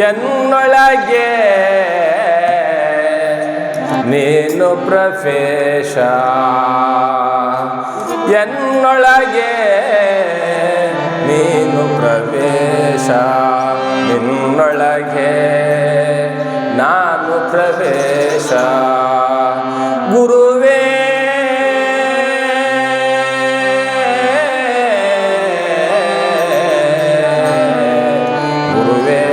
ಎನ್ನೊಳಗೆ ನೀನು ಪ್ರವೇಶ. ಎನ್ನೊಳಗೆ ನೀನು ಪ್ರವೇಶ. ನಿನ್ನೊಳಗೆ. ನಾನು ಪ್ರವೇಶ. ಗುರುವೇ. ಗುರುವೇ.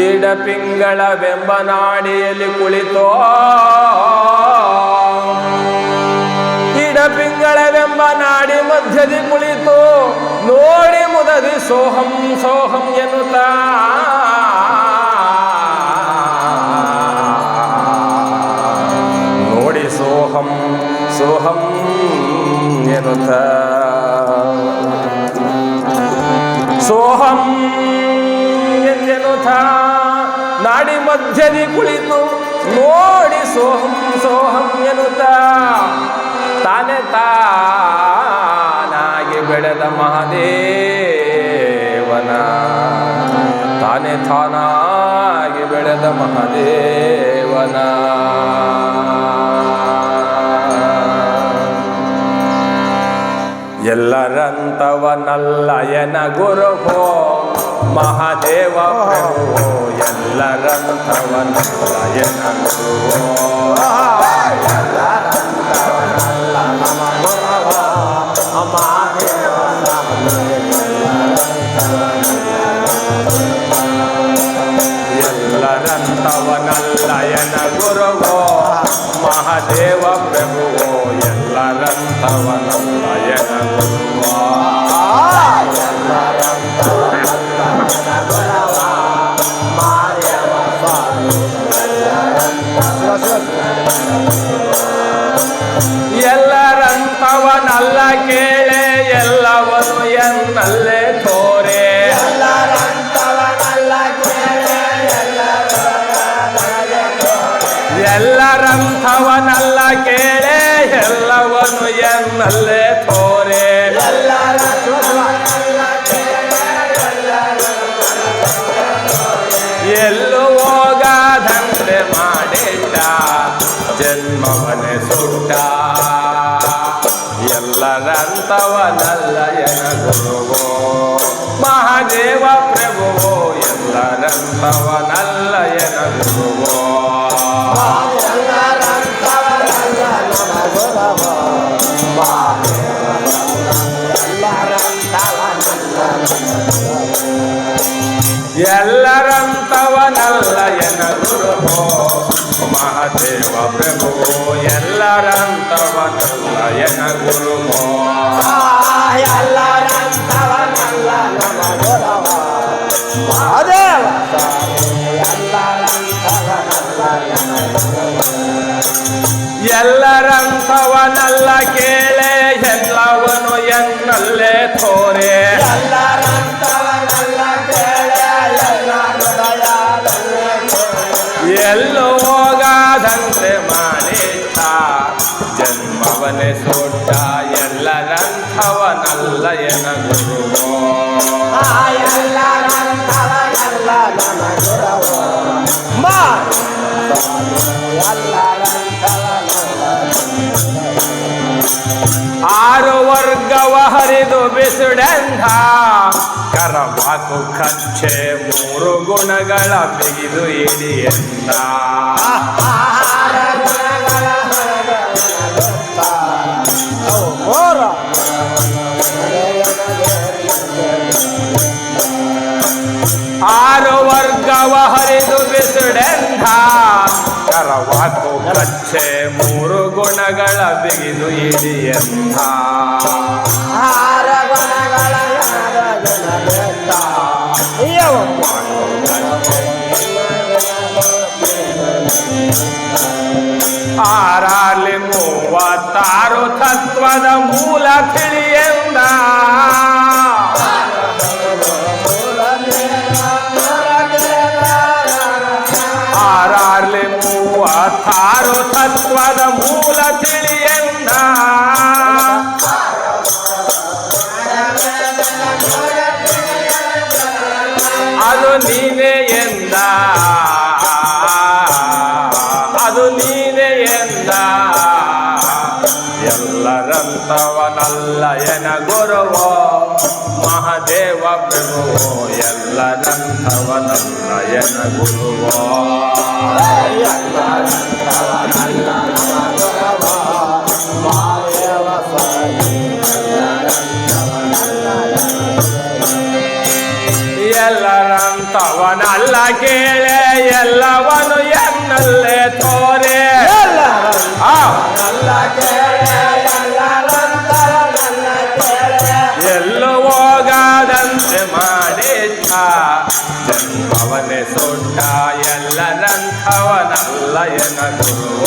ಈಡ ಪಿಂಗಳವೆಂಬ ನಾಡಿಯಲ್ಲಿ ಕುಳಿತೋ. ಪಿಂಗಳವೆಂಬ ನಾಡಿ ಮಧ್ಯದಿ ಕುಳಿತು ನೋಡಿ ಮುದದಿ ಸೋಹಂ ಸೋಹಂ ಎನ್ನುತ್ತಾ. ನೋಡಿ ಸೋಹಂ ಸೋಹಂ ಎನ್ನುತ್ತ. ಸೋಹಂ ಎಂದೆನುಥ ನಾಡಿ ಮಧ್ಯದಿ ಕುಳಿತು ನೋಡಿ ಸೋಹಂ ಸೋಹಂ ಎನ್ನುತ್ತ. ತಾನೆ ತಾನಾಗಿ ಬೆಳೆದ ಮಹಾದೇವನ. ತಾನೆ ತಾನಾಗಿ ಬೆಳೆದ ಮಹಾದೇವನ. ಎಲ್ಲರಂತವನಲ್ಲಯನ ಗುರುಹೋ ಮಹಾದೇವ ಎಲ್ಲರಂತವನ ಎಲ್ಲರಂತವನಲ್ಲಯನ ಗುರುವೋ আমার ಕೇಳೆ ಎಲ್ಲವನು ಎನ್ನಲ್ಲೇ ತೋರೆ. ಎಲ್ಲರಂಥವನಲ್ಲ ಕೇಳೆ ಎಲ್ಲವನು ಎನ್ನಲ್ಲೇ ತೋರೆ ಎಲ್ಲರಂತವನಲ್ಲ ಎನ ಗುರುವೋ ಮಹಾದೇವ ಪ್ರಭುವೋ ಎಲ್ಲರಂತವನಲ್ಲ ಎನ ಗುರುವೋ ಎಲ್ಲರಂತವನಲ್ಲ ಎನ ಗುರುವೋ ಮಹಾದೇವ ಪ್ರಭುವೋ ಎಲ್ಲರಂತವನಲ್ಲ ಎನ ಗುರುವೋ ಎಲ್ಲರಂತವನಲ್ಲ ಕೇಳೆ ಎಲ್ಲವನು ಎನ್ನಲ್ಲೇ ತೋರೆ ಜನ್ಮವನೆ ಸೋಟ ಎಲ್ಲರಂಥವನಲ್ಲ ಎನ ಗುರುವೋ. ಆರು ವರ್ಗವ ಹರಿದು ಬಿಸುಡೆಂಧ, ಕರವಾಕು ಕಚ್ಚೆ ಮೂರು ಗುಣಗಳ ಬಿಗಿದು ಇಡಿಯಂದ ಆರು ವರ್ಗವ ಹರಿದು ಬಿಸಿಡೆಂಧ. ಕರವಾಕು ಕಚ್ಚೆ ಮೂರು ಗುಣಗಳ ಬಿಗಿದು ಇಡಿಯಂಥ ಆರಾಲಿ ಮೂವತ್ತಾರು ತತ್ವದ ಮೂಲ ತಿಳಿಯಂದ. ಮೂವತ್ತಾರು ತತ್ವದ ಮೂಲ ತಿಳಿಯಂದ ಅದು ನೀನೆ ಎಂದ. ಅದು ನೀನೆ ಎಂದ. ಎಲ್ಲರಂತವನಲ್ಲ ಎನ ಗುರುವೋ ಪ್ರಭುವೋ ಎಲ್ಲರಂತವನಲ್ಲ ಎನ ಗುರುವೋ. ಎಲ್ಲರಂತವನಲ್ಲ ಕೇಳೆ ಎಲ್ಲವನು ಎನ್ನಲ್ಲೇ ತೋರೆ. ಎಲ್ಲ ಎಲ್ಲೂ ಜನ್ಮವನೇ ಸೊಟ್ಟ ಎಲ್ಲರಂಥವನಲ್ಲ ಎನ ಗುರುವ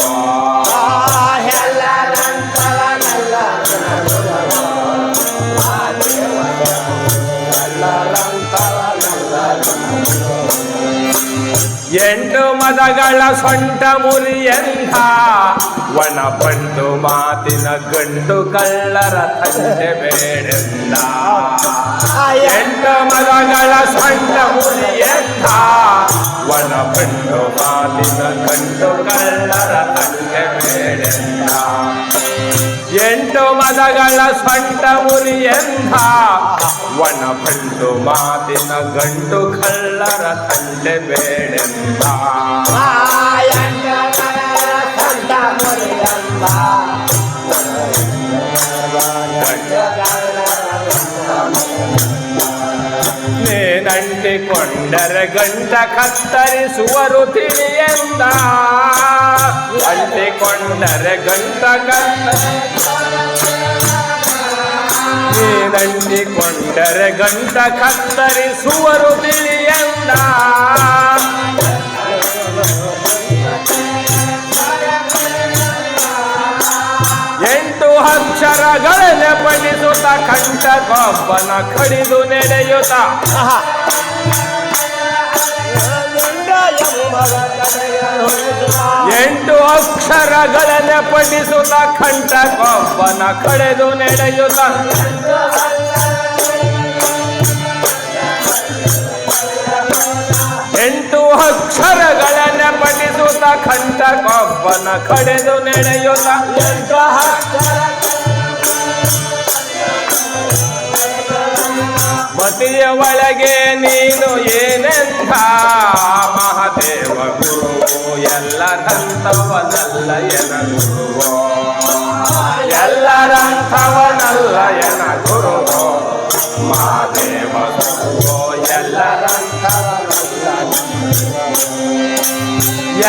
ಎಂಟು ಮದಗಳ ಸೊಂಟ ಮುರಿಯಂಥ ಒಣ ಮಾದಿನ ಮಾತಿನ ಗಂಡು ಕಳ್ಳರ ತಂಟೆ ಬೇಡೆಂದ ಎಂಟು ಮದಗಳ ಸೊಂಟ ಮುರಿಯಂಥ ಒಣ ಮಾದಿನ ಮಾತಿನ ಗಂಡು ಕಳ್ಳರ ತಂಟೆ ಬೇಡೆಂದ ಎಂಟು ಮದಗಳ ಸೊಂಟ ಮುರಿಯಂಥ ಒಣ ಮಾದಿನ ಮಾತಿನ ಗಂಡು ಕಳ್ಳರ ತಂಟೆ ಬೇಡೆಂದ ನೇನಂಟಿಕೊಂಡರೆ ಗಂಟ ಕತ್ತರಿಸುವರು ತಿಳಿಯಂದ ಅಂಟಿಕೊಂಡರೆ ಗಂಟ ಕತ್ತ ನೀನಂಟಿಕೊಂಡರೆ ಗಂಟ ಕತ್ತರಿಸುವರು ತಿಳಿಯಂದ ಅಕ್ಷರಗಳನ್ನೇ ಕಂಠ ಕಂಠಕೊಬ್ಬನ ಕಡಿದು ನಡೆಯುತ್ತ. ಎಂಟು ಅಕ್ಷರಗಳನ್ನ ಪಡಿಸುತ್ತ ಕಂಠ ಕಂಠಕೊಬ್ಬನ ಕಡೆದು ನಡೆಯುತ್ತ. ಎಂಟು ಅಕ್ಷರಗಳನ್ನೇ ಪಠಿಸುತ್ತ ಕಂಠಕೊಬ್ಬನ ಕಡೆದು ನಡೆಯುತ್ತ. ಮತಿಯ ಒಳಗೆ ನೀನು ಏನೆಂಥ? ಮಹಾದೇವ ಗುರು ಎಲ್ಲರಂಥವನಲ್ಲ ಎನ ಗುರುವೋ ಎಲ್ಲರಂಥವನಲ್ಲ ಎನ ಗುರುವೋ ಮಹಾದೇವ ಗುರುವೋ ಎಲ್ಲರಂಥವನಲ್ಲ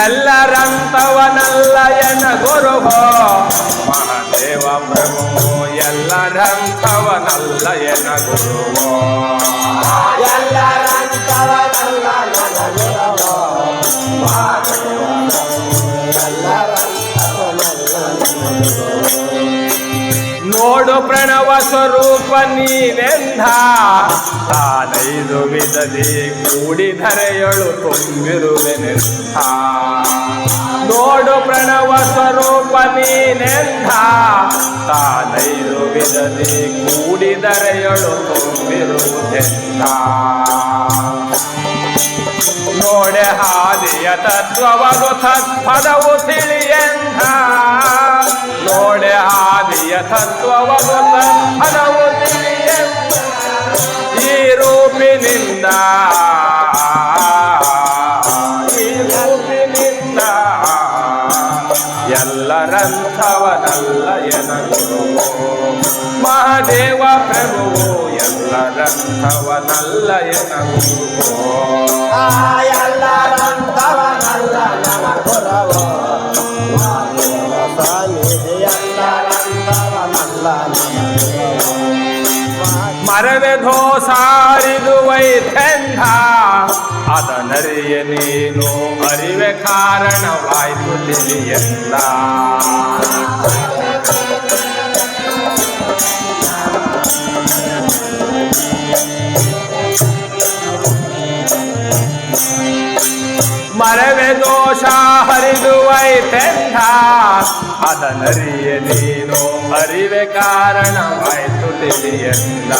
ಎಲ್ಲರಂಥವನಲ್ಲ ಎನ ಗುರುವೋ ಎಲ್ಲರಂಥವನಲ್ಲ ಎನ ಗುರುವೋ ನೋಡು ಪ್ರಣವ ಸ್ವರೂಪ ನೀನೆಂದ. ತಾನೈದು ವಿಧದಿ ಕೂಡಿಧರೆಯಳು ತುಂಬಿರುವೆನೆಂದ. ನೋಡು ಪ್ರಣವ ಸ್ವರೂಪ ನೀನೆಂದ. ತಾನೈದು ವಿಧದಿ ಕೂಡಿಧರೆಯಳು ತುಂಬಿರುವುದೆಂದ ನೋಡೆ ಹಾದಿಯ ತತ್ವವದು ತತ್ಪದವು ತಿಳಿಯಂದ. ಹಾದಿಯ ತತ್ವವದು ತತ್ಪದವು ತಿಳಿಯಂದ ಈ ರೂಪಿನಿಂದ ಈ ರೂಪಿನಿಂದ ಎಲ್ಲರಂಥವನಲ್ಲ ಎನ ಗುರುವು ಮಹಾದೇವ ಪ್ರಭುವು, ಎಲ್ಲರಂಥವನಲ್ಲ ಎನ ಗುರುವು ಮರವೆ ಅರಿತೆಂದಾ ಅದನರಿಯ ನೀನು ಅರಿವೆ ಕಾರಣವಾಯಿತು ತಿಳಿಯಲ್ಲ. ಮರವೆ ದೋಷ ಹರಿದುವೈತೆಂದ ಅದನರಿಯ ನೀನು ಅರಿವೆ ಕಾರಣವಾಯಿತು ತಿಳಿಯಲ್ಲ.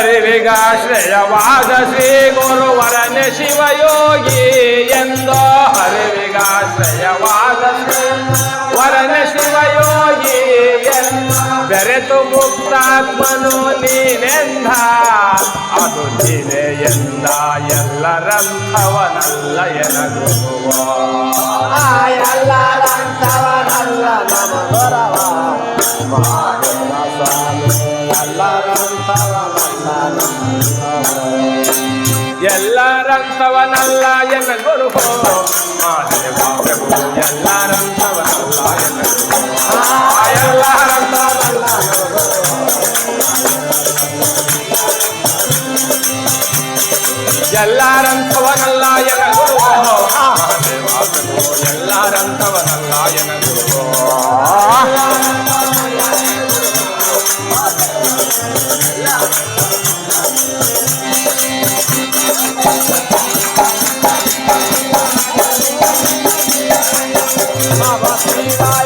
ಹರಿವಿಗಾಶ್ರಯವಾದ ಶ್ರೀ ಗುರುವರನ ಶಿವಯೋಗಿ ಎಂದೋ ಹರಿವಿಗಾಶ್ರಯವಾದ ವರನ ಶಿವಯೋಗಿ ಬೆರೆತು ಮುಕ್ತಾತ್ಮನು ನೀನೆಂದ. ಅದು ನೀನೆ ಎಂದ ಎಲ್ಲರಂಥವನಲ್ಲ ಎನಗುವ. ಎಲ್ಲರಂಥವನಲ್ಲ ನಮ ಎಲ್ಲರಂತವ ನಲ್ಲ ಎನ್ನ ಗುರು ಎಲ್ಲರಂತವ ನಲ್ಲ ಎನ್ನ ಎಲ್ಲರಂತವ ಎಲ್ಲರಂತವನಲ್ಲ ಎನ ಗುರು ಎಲ್ಲರಂತವನಲ್ಲ ಎನ ಗುರು 一把